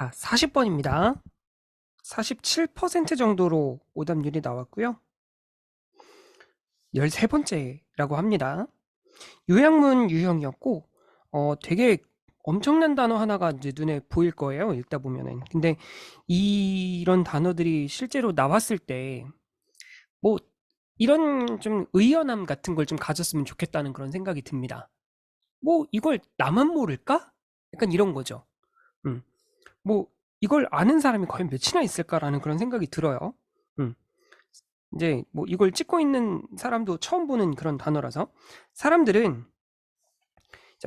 아, 40번입니다. 47% 정도로 오답률이 나왔고요. 13번째라고 합니다. 요약문 유형이었고, 어, 되게 엄청난 단어 하나가 이제 눈에 보일 거예요. 읽다 보면은. 근데 이런 단어들이 실제로 나왔을 때, 뭐, 이런 좀 의연함 같은 걸 좀 가졌으면 좋겠다는 그런 생각이 듭니다. 뭐, 이걸 나만 모를까? 약간 이런 거죠. 음. 뭐, 이걸 아는 사람이 과연 몇이나 있을까라는 그런 생각이 들어요. 음. 이제 뭐 이걸 찍고 있는 사람도 처음 보는 그런 단어라서 사람들은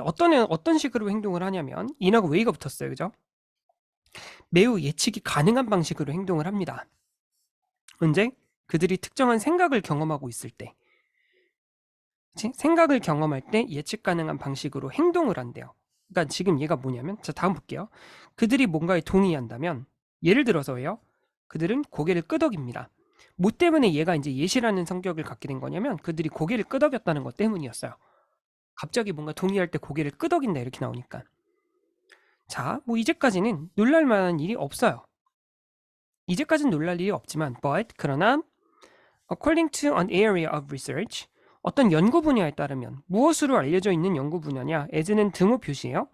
어떤 어떤 식으로 행동을 하냐면 인하고 웨이가 붙었어요. 그죠? 매우 예측이 가능한 방식으로 행동을 합니다. 언제? 그들이 특정한 생각을 경험하고 있을 때. 생각을 경험할 때 예측 가능한 방식으로 행동을 한대요. 그러니까 지금 얘가 뭐냐면 자 다음 볼게요. 그들이 뭔가에 동의한다면 예를 들어서요. 그들은 고개를 끄덕입니다. 뭐 때문에 얘가 이제 예시라는 성격을 갖게 된 거냐면 그들이 고개를 끄덕였다는 것 때문이었어요. 갑자기 뭔가 동의할 때 고개를 끄덕인다 이렇게 나오니까. 자, 뭐 이제까지는 놀랄 만한 일이 없어요. 이제까지는 놀랄 일이 없지만 but 그러나 according to an area of research 어떤 연구 분야에 따르면 무엇으로 알려져 있는 연구 분야냐? as는 등호 표시예요.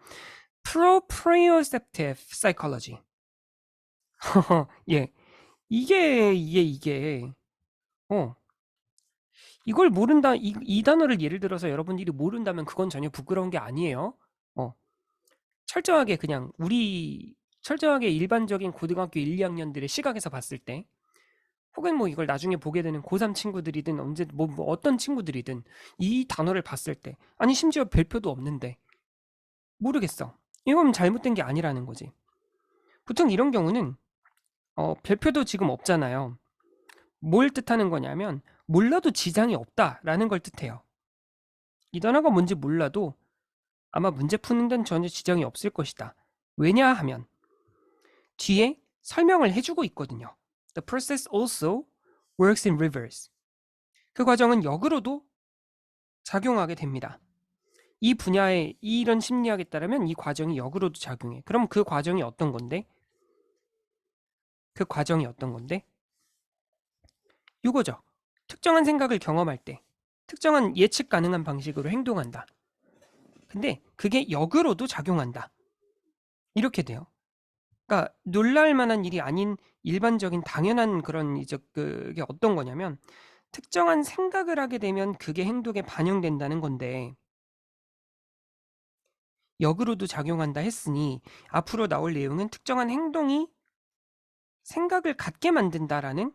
proprioceptive psychology. 예. 이게 이게 이게 어 이걸 모른다 이, 이 단어를 예를 들어서 여러분들이 모른다면 그건 전혀 부끄러운 게 아니에요. 어 철저하게 그냥 우리 철저하게 일반적인 고등학교 1, 2학년들의 시각에서 봤을 때 혹은 뭐 이걸 나중에 보게 되는 고3 친구들이든 언제 뭐, 뭐 어떤 친구들이든 이 단어를 봤을 때 아니 심지어 별표도 없는데 모르겠어. 이건 잘못된 게 아니라는 거지. 보통 이런 경우는 어, 별표도 지금 없잖아요. 뭘 뜻하는 거냐면 몰라도 지장이 없다라는 걸 뜻해요. 이 단어가 뭔지 몰라도 아마 문제 푸는 데는 전혀 지장이 없을 것이다. 왜냐 하면 뒤에 설명을 해주고 있거든요. The process also works in reverse. 그 과정은 역으로도 작용하게 됩니다. 이 분야의 이런 심리학에 따르면 이 과정이 역으로도 작용해. 그럼 그 과정이 어떤 건데? 그 과정이 어떤 건데? 이거죠. 특정한 생각을 경험할 때 특정한 예측 가능한 방식으로 행동한다. 근데 그게 역으로도 작용한다. 이렇게 돼요. 그러니까 놀랄 만한 일이 아닌 일반적인 당연한 그런 이제 그게 어떤 거냐면 특정한 생각을 하게 되면 그게 행동에 반영된다는 건데 역으로도 작용한다 했으니 앞으로 나올 내용은 특정한 행동이 생각을 갖게 만든다라는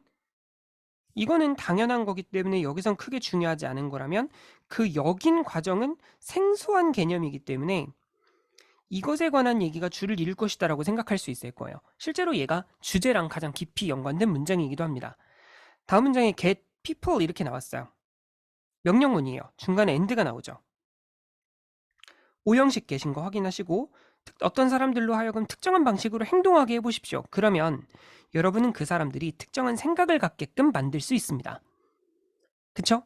이거는 당연한 거기 때문에 여기선 크게 중요하지 않은 거라면 그 역인 과정은 생소한 개념이기 때문에 이것에 관한 얘기가 줄을 이룰 것이다라고 생각할 수 있을 거예요. 실제로 얘가 주제랑 가장 깊이 연관된 문장이기도 합니다. 다음 문장에 get people 이렇게 나왔어요. 명령문이에요. 중간에 end가 나오죠. 오형식 계신 거 확인하시고 어떤 사람들로 하여금 특정한 방식으로 행동하게 해보십시오. 그러면 여러분은 그 사람들이 특정한 생각을 갖게끔 만들 수 있습니다. 그쵸?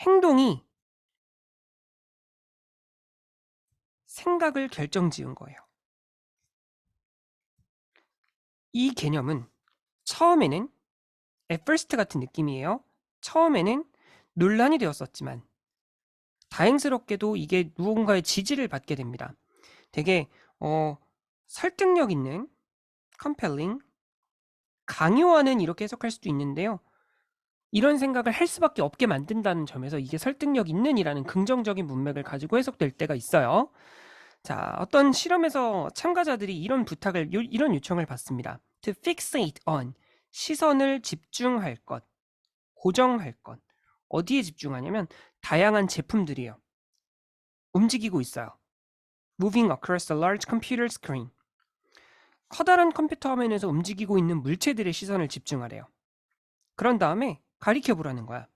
행동이 생각을 결정 지은 거예요. 이 개념은 처음에는 at first 같은 느낌이에요. 처음에는 논란이 되었었지만 다행스럽게도 이게 누군가의 지지를 받게 됩니다. 되게 어, 설득력 있는 compelling 강요하는 이렇게 해석할 수도 있는데요. 이런 생각을 할 수밖에 없게 만든다는 점에서 이게 설득력 있는이라는 긍정적인 문맥을 가지고 해석될 때가 있어요. 자, 어떤 실험에서 참가자들이 이런 부탁을, 이런 요청을 받습니다. To fixate on. 시선을 집중할 것. 고정할 것. 어디에 집중하냐면 다양한 제품들이에요. 움직이고 있어요. Moving across a large computer screen. 커다란 컴퓨터 화면에서 움직이고 있는 물체들의 시선을 집중하래요. 그런 다음에 가리켜 보라는 거야.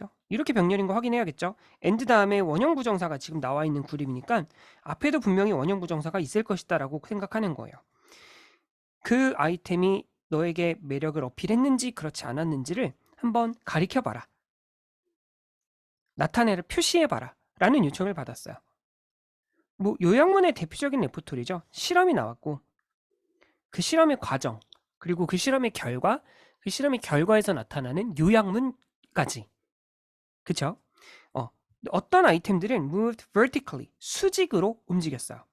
그죠? 이렇게 병렬인 거 확인해야겠죠? 엔드 다음에 원형 부정사가 지금 나와 있는 그림이니까 앞에도 분명히 원형 부정사가 있을 것이다 라고 생각하는 거예요. 그 아이템이 너에게 매력을 어필했는지 그렇지 않았는지를 한번 가리켜 봐라. 나타내를 표시해 봐라. 라는 요청을 받았어요. 뭐 요양문의 대표적인 레포토리죠. 실험이 나왔고 그 실험의 과정 그리고 그 실험의 결과 그 실험의 결과에서 나타나는 요양문까지 그쵸? 어, 어떤 아이템들은 moved vertically 수직으로 움직였어요.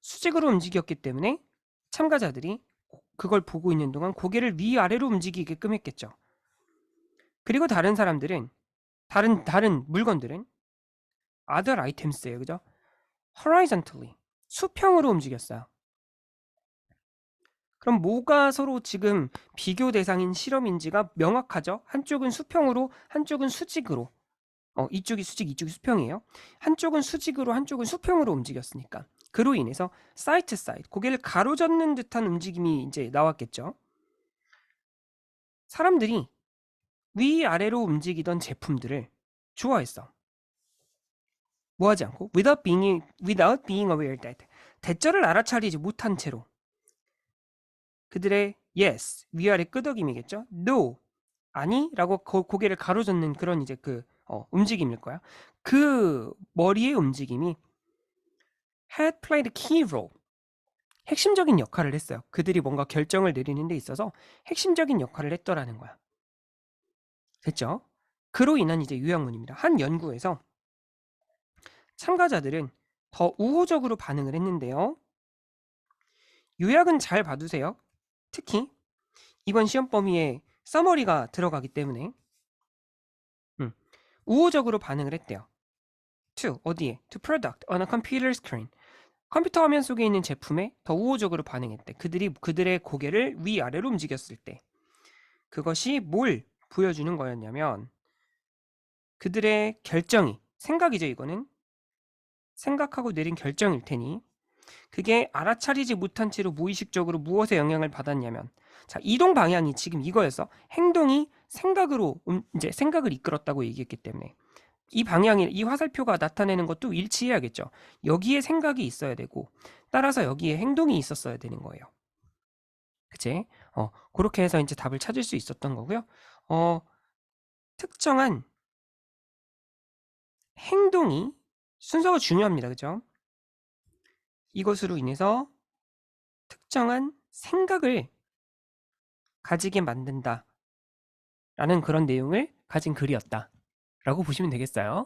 수직으로 움직였기 때문에 참가자들이 그걸 보고 있는 동안 고개를 위아래로 움직이게끔 했겠죠. 그리고 다른 사람들은 다른 다른 물건들은 other items예요. 그죠? horizontally 수평으로 움직였어요. 그럼 뭐가 서로 지금 비교 대상인 실험인지가 명확하죠? 한쪽은 수평으로, 한쪽은 수직으로. 어, 이쪽이 수직, 이쪽이 수평이에요. 한쪽은 수직으로, 한쪽은 수평으로 움직였으니까. 그로 인해서 사이트 사이드, 고개를 가로젓는 듯한 움직임이 이제 나왔겠죠. 사람들이 위아래로 움직이던 제품들을 좋아했어. 뭐 하지 않고 without being without being aware that 대절을 알아차리지 못한 채로 그들의 yes 위아래 끄덕임이겠죠. no 아니라고 고, 고 개를 가로젓는 그런 이제 그 어, 움직임일 거야. 그 머리의 움직임이 had played a key role 핵심적인 역할을 했어요. 그들이 뭔가 결정을 내리는 데 있어서 핵심적인 역할을 했더라는 거야. 됐죠? 그로 인한 이제 요약문입니다. 한 연구에서 참가자들은 더 우호적으로 반응을 했는데요. 요약은 잘 봐두세요. 특히 이번 시험 범위에 서머리가 들어가기 때문에 음, 우호적으로 반응을 했대요. to 어디에? to product on a computer screen. 컴퓨터 화면 속에 있는 제품에 더 우호적으로 반응했대. 그들이 그들의 고개를 위아래로 움직였을 때 그것이 뭘 보여주는 거였냐면 그들의 결정이 생각이죠 이거는 생각하고 내린 결정일 테니 그게 알아차리지 못한 채로 무의식적으로 무엇에 영향을 받았냐면 자 이동 방향이 지금 이거였어 행동이 생각으로 음, 이제 생각을 이끌었다고 얘기했기 때문에 이 방향이 이 화살표가 나타내는 것도 일치해야겠죠 여기에 생각이 있어야 되고 따라서 여기에 행동이 있었어야 되는 거예요 그치 어 그렇게 해서 이제 답을 찾을 수 있었던 거고요 어 특정한 행동이 순서가 중요합니다. 그죠? 이것으로 인해서 특정한 생각을 가지게 만든다. 라는 그런 내용을 가진 글이었다. 라고 보시면 되겠어요.